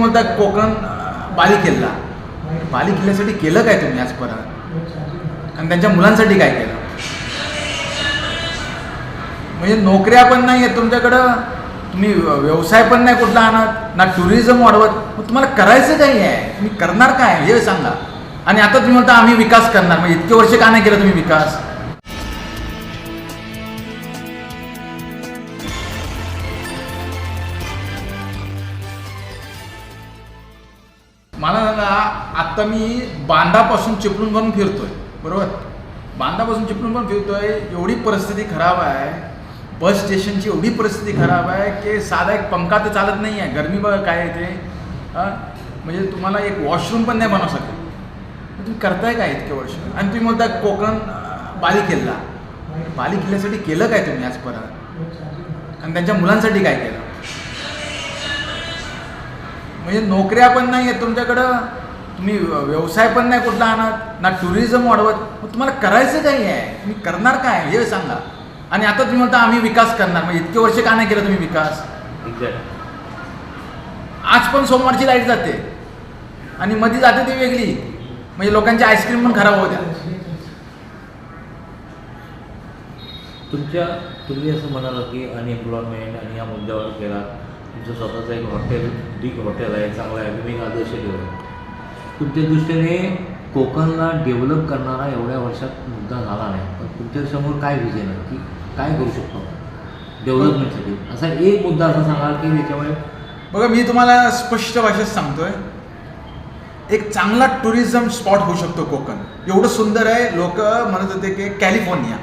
म्हणता कोकण बाली किल्ला. बाली किल्ल्यासाठी केलं काय तुम्ही आज परत? आणि त्यांच्या मुलांसाठी काय केलं? म्हणजे नोकऱ्या पण नाही आहेत तुमच्याकडं तुम्ही व्यवसाय पण नाही कुठला आणत ना टुरिझम वाढवत. मग तुम्हाला करायचं काही आहे तुम्ही करणार काय? हे सांगा. आणि आता तुम्ही म्हणता आम्ही विकास करणार. मग इतके वर्ष का नाही केलं तुम्ही विकास? मला ना आत्ता मी बांधापासून चिपळूण बनून फिरतोय. बरोबर? बांधापासून चिपळूण पण फिरतोय एवढी परिस्थिती खराब आहे. बस स्टेशनची एवढी परिस्थिती खराब आहे की साधा एक पंखा तर चालत नाही आहे. गरमी बघा काय आहे ते. म्हणजे तुम्हाला एक वॉशरूम पण नाही बनवू शकत. तुम्ही करताय काय इतके वर्ष? आणि तुम्ही म्हणता कोकण बाली किल्ला बाली किल्ल्यासाठी केलं काय तुम्ही आजपर्यंत आणि त्यांच्या मुलांसाठी काय केलं? म्हणजे नोकऱ्या पण नाही आहेत तुमच्याकडं. तुम्ही व्यवसाय पण नाही कुठला आणत ना टुरिझम वाढवत. मग तुम्हाला करायचं काही आहे? तुम्ही करणार काय? हे सांगा. आणि आता तुम्ही म्हणता आम्ही विकास करणार. मग इतके वर्ष का नाही केला तुम्ही विकास? एक्झॅक्ट आज पण सोमवारची लाइट जाते. आणि मध्ये जाते ती वेगळी. म्हणजे लोकांची आईस्क्रीम पण खराब होत्या. तुमच्या तुम्ही असं म्हणाला की अनएम्प्लॉयमेंट आणि या मुद्द्यावर केला तुमचं स्वतःचं एक हॉटेल बिग हॉटेल आहे चांगलं आहे तुम्ही आदर्श ठेवला तुमच्या दृष्टीने कोकणला डेव्हलप करणारा एवढ्या वर्षात मुद्दा झाला नाही. पण तुमच्यासमोर काय विजन आहे? की काय करू शकतो डेव्हलपमेंटसाठी असा एक मुद्दा असा सांगाल की त्याच्यामुळे बघा मी तुम्हाला स्पष्ट भाषेत सांगतोय. एक चांगला टुरिझम स्पॉट होऊ शकतो कोकण. एवढं सुंदर आहे लोक म्हणत होते की कॅलिफोर्निया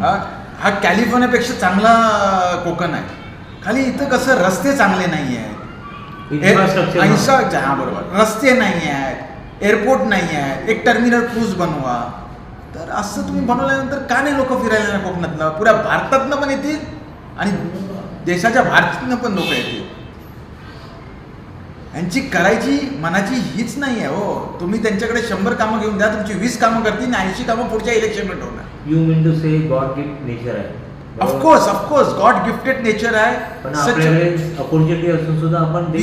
हा हा कॅलिफोर्नियापेक्षा चांगला कोकण आहे. खाली इथं कसं रस्ते चांगले नाही. आहेत हा बरोबर. रस्ते नाही आहेत एअरपोर्ट नाही आहे एक टर्मिनल क्रूज बनवा. तर असं तुम्ही बनवल्यानंतर का नाही लोक फिरायला नाही कोकणातनं? पुऱ्या भारतातनं पण येतील आणि देशाच्या भारतातनं पण लोक येतील. यांची करायची मनाची हीच नाही आहे हो. तुम्ही त्यांच्याकडे शंभर कामं घेऊन द्या तुमची वीस कामं करतील आणि ऐंशी कामं पुढच्या इलेक्शन होणार you mean to say god gift nature आहे. Of course of course god gifted nature आहे. अपॉर्च्युनिटी असून सुद्धा आपण ते-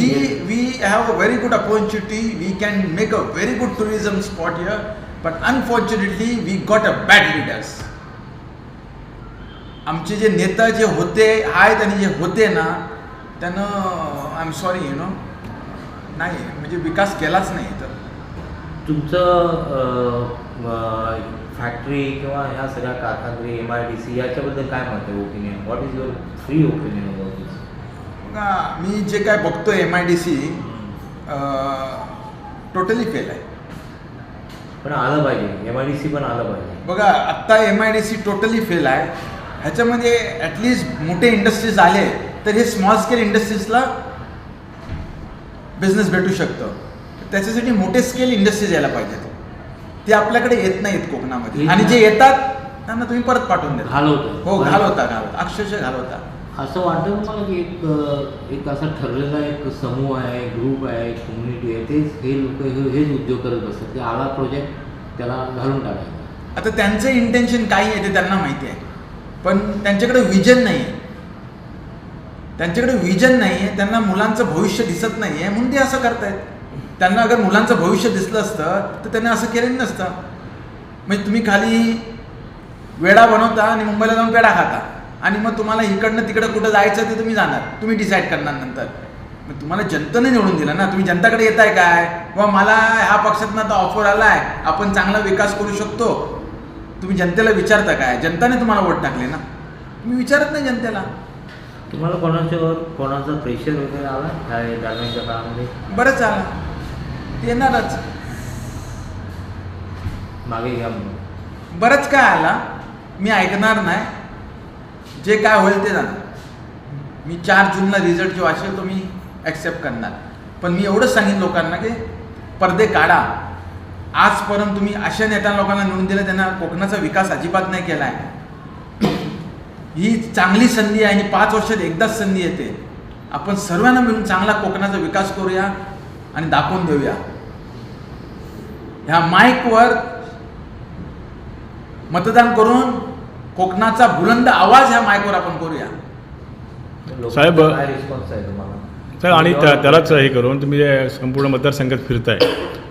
we have a very good opportunity. We can make a very good tourism spot here. But unfortunately we got a bad leaders. आमचे जे नेता जे होते आहेत आणि जे होते ना त्यानं I am sorry you know नाही म्हणजे विकास केलाच नाही तर तुमचं फॅक्टरी किंवा ह्या सगळ्या कारखानदारी एम आय डी सी याच्याबद्दल काय मत आहे opinion what is your free opinion about this बघा, मी जे काय बघतोय M I D C totally fail आहे. पण आलं पाहिजे. एम आय डी सी पण आलं पाहिजे. बघा आत्ता M I D C totally fail आहे. ह्याच्यामध्ये ॲटलिस्ट मोठे इंडस्ट्रीज आले तर हे स्मॉल स्केल इंडस्ट्रीजला बिझनेस भेटू शकतं. त्याच्यासाठी मोठे स्केल इंडस्ट्रीज यायला पाहिजेत. ते आपल्याकडे येत नाहीत कोकणामध्ये. आणि जे. येतात त्यांना तुम्ही परत पाठवून देता. घालवतं. हो घालवता घालवता. अक्षरशः घालवता. असं वाटतं तुम्हाला की एक एक असा ठरलेला एक समूह आहे ग्रुप आहे कम्युनिटी आहे तेच हे लोक हेच उद्योग करत असतात ते आला प्रोजेक्ट त्याला घालून टाकायचा. आता त्यांचं इंटेन्शन काय आहे ते त्यांना माहिती आहे. पण त्यांच्याकडे विजन नाही आहे. त्यांच्याकडे विजन नाही आहे. त्यांना मुलांचं भविष्य दिसत नाही आहे. म्हणून ते असं करतायत. त्यांना अगर मुलांचं भविष्य दिसलं असतं तर त्यांनी असं केलेलं नसतं. म्हणजे तुम्ही खाली वेडा बनवता आणि मुंबईला जाऊन पेढा खाता. आणि मग तुम्हाला इकडनं तिकडं कुठं जायचं ते तुम्ही जाणार. तुम्ही डिसाईड करणार नंतर. मग तुम्हाला जनतेने निवडून दिलं ना. तुम्ही जनताकडे येताय काय? किंवा मला ह्या पक्षातनं आता ऑफर आला आहे. आपण चांगला विकास करू शकतो. तुम्ही जनतेला विचारता काय? जनताने तुम्हाला वोट टाकले ना. तुम्ही विचारत नाही जनतेला. तुम्हाला कोणाच्यावर कोणाचा प्रेशर वगैरे आला? दरम्यानच्या काळामध्ये बरंच आला येणारच. मागे घ्या म्हणून. बरंच काय आला मी ऐकणार नाही. जे काय होईल ते जाणार. मी चार जूनला रिझल्ट जो असेल तो मी ॲक्सेप्ट करणार. पण मी एवढंच सांगेन लोकांना की पडदे काढा. आजपर्यंत तुम्ही अशा नेत्या लोकांना निवडून दिलं त्यांना कोकणाचा विकास अजिबात नाही केला आहे ही चांगली संधी आहे आणि पाच वर्षात एकदाच संधी येते. आपण सर्वांना मिळून चांगला कोकणाचा विकास करूया आणि दाखवून देऊया. ह्या माईकवर मतदान करून कोकणाचा बुलंद आवाज ह्या माईकवर आपण करूया साहेब- काय रिस्पॉन्स आहे तुम्हाला तर आणि त्या- त्यालाच हे करून तुम्ही संपूर्ण मतदारसंघात फिरताय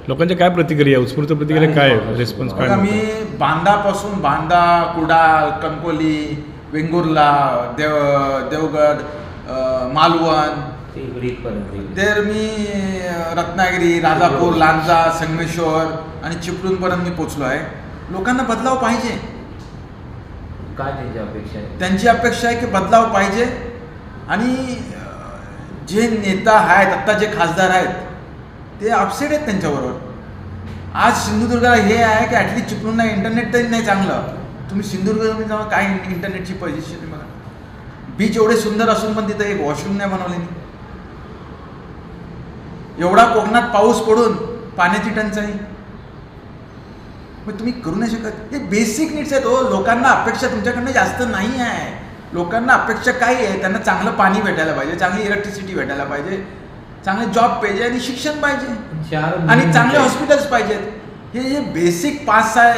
लोकांच्या काय प्रतिक्रिया उत्स्फूर्त प्रतिक्रिया काय? रिस्पॉन्स काय मी मिळतो? बांदापासून बांदा कुडाळ कणकोली वेंगुर्ला देव देवगड मालवण तर मी रत्नागिरी राजापूर लांजा संगमेश्वर आणि चिपळूणपर्यंत मी पोचलो आहे. लोकांना बदलाव पाहिजे. काय त्यांची अपेक्षा आहे? त्यांची अपेक्षा आहे की बदलाव पाहिजे. आणि जे नेता आहेत आत्ता जे खासदार आहेत ते अपसेट आहेत त्यांच्याबरोबर. आज सिंधुदुर्गाला हे आहे की ॲटलीस्ट चिपळूणला इंटरनेट तरी नाही चांगलं. तुम्ही सिंधुदुर्गमध्ये जाऊन काय इंटरनेटची आहे बघा बीच एवढे सुंदर असून पण तिथं एक वॉशरूम नाही बनवलेली एवढा कोकणात पाऊस पडून पाण्याची टंचाई. मग तुम्ही करू नाही शकत. हे बेसिक नीड्स आहेत हो. लोकांना अपेक्षा तुमच्याकडनं जास्त नाही आहे. लोकांना अपेक्षा काय आहे. त्यांना चांगलं पाणी भेटायला पाहिजे चांगली इलेक्ट्रिसिटी भेटायला पाहिजे चांगले जॉब पाहिजे आणि शिक्षण पाहिजे. आणि चांगले हॉस्पिटल्स पाहिजेत. हे जे बेसिक पाच सहा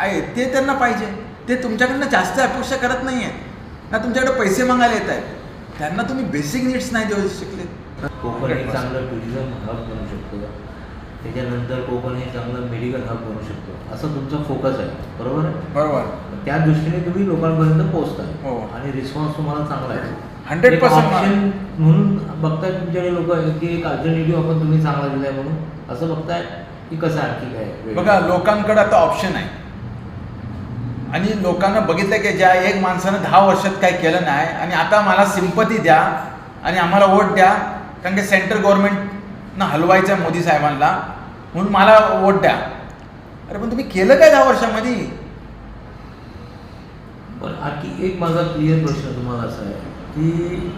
आहेत ते त्यांना पाहिजे. ते तुमच्याकडनं जास्त अपेक्षा करत नाही आहेत ना तुमच्याकडे पैसे मागायला येत आहेत त्यांना तुम्ही बेसिक नीड्स नाही देऊ शकले कोकण हे चांगलं टुरिझम हब बनू शकतो. त्याच्यानंतर कोकण हे चांगलं मेडिकल हब बनू शकतो. असं तुमचा फोकस आहे. बरोबर आहे? बरोबर. त्या दृष्टीने तुम्ही लोकांपर्यंत हो. पोहोचताय आणि रिस्पॉन्स तुम्हाला चांगला आहे. 100% ऑप्शन म्हणून बघताय तुमच्याकडे लोक की एक अल्टरनेटिव्ह आपण तुम्ही चांगला दिलाय म्हणून. असं बघताय की कसं आणखी काय वेगळं? बघा लोकांकडे आता ऑप्शन आहे आणि लोकांना बघितलं की ज्या एक माणसानं दहा वर्षात काही केलं नाही. आणि आता मला सिंपती द्या आणि आम्हाला वोट द्या. कारण की सेंट्रल गव्हर्नमेंटनं हलवायचं आहे मोदी साहेबांना. म्हणून मला वोट द्या. अरे पण तुम्ही केलं काय दहा वर्षामध्ये? पण आणखी एक माझा क्लिअर प्रश्न तुम्हाला असा आहे की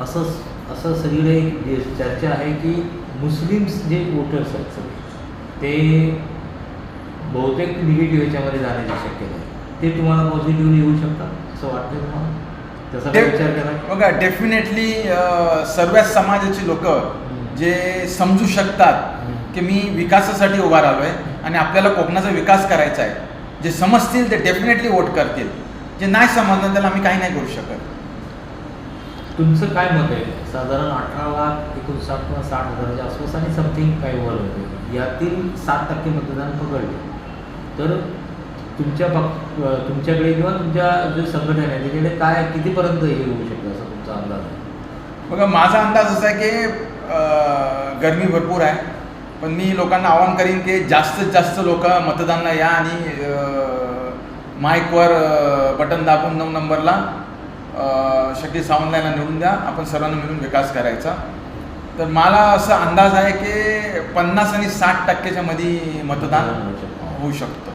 असं असं सगळीकडे एक चर्चा आहे की मुस्लिम्स जे वोटर्स आहेत सगळे ते बहुतेक निगेटिव्ह याच्यामध्ये जाण्याची शक्यता आहे. ते तुम्हाला पॉझिटिव्हली येऊ शकतात असं वाटतं तुम्हाला? त्याचा विचार करा. बघा डेफिनेटली सर्व समाजाची लोक जे समजू शकतात की मी विकासासाठी उभा राहिलो आहे आणि आपल्याला कोकणाचा विकास करायचा आहे. जे समजतील ते डेफिनेटली वोट करतील. जे नाही समजलं त्याला आम्ही काही नाही करू शकत. तुमचं काय मत आहे? साधारण अठरा लाख एकोणसाठ किंवा साठ हजाराच्या आसपास आणि समथिंग काही वर होते. यातील सात टक्के मतदान पकडले. तर तुमच्या पक अं, तुमच्याकडे किंवा तुमच्या जे संघटन आहे त्याच्याकडे काय कितीपर्यंत हे होऊ शकतं असं तुमचा अंदाज आहे? बघा माझा अंदाज असा आहे की गरमी भरपूर आहे. पण मी लोकांना आवाहन करीन की जास्तीत जास्त लोक मतदानाला या आणि माईकवर बटन दाबून नऊ नंबरला शक्ती सावंतला निवडून द्या. आपण सर्वांना मिळून विकास करायचा. तर मला असा अंदाज आहे की पन्नास आणि साठ टक्क्याच्या मध्ये मतदान होऊ शकतं. होऊ शकतं.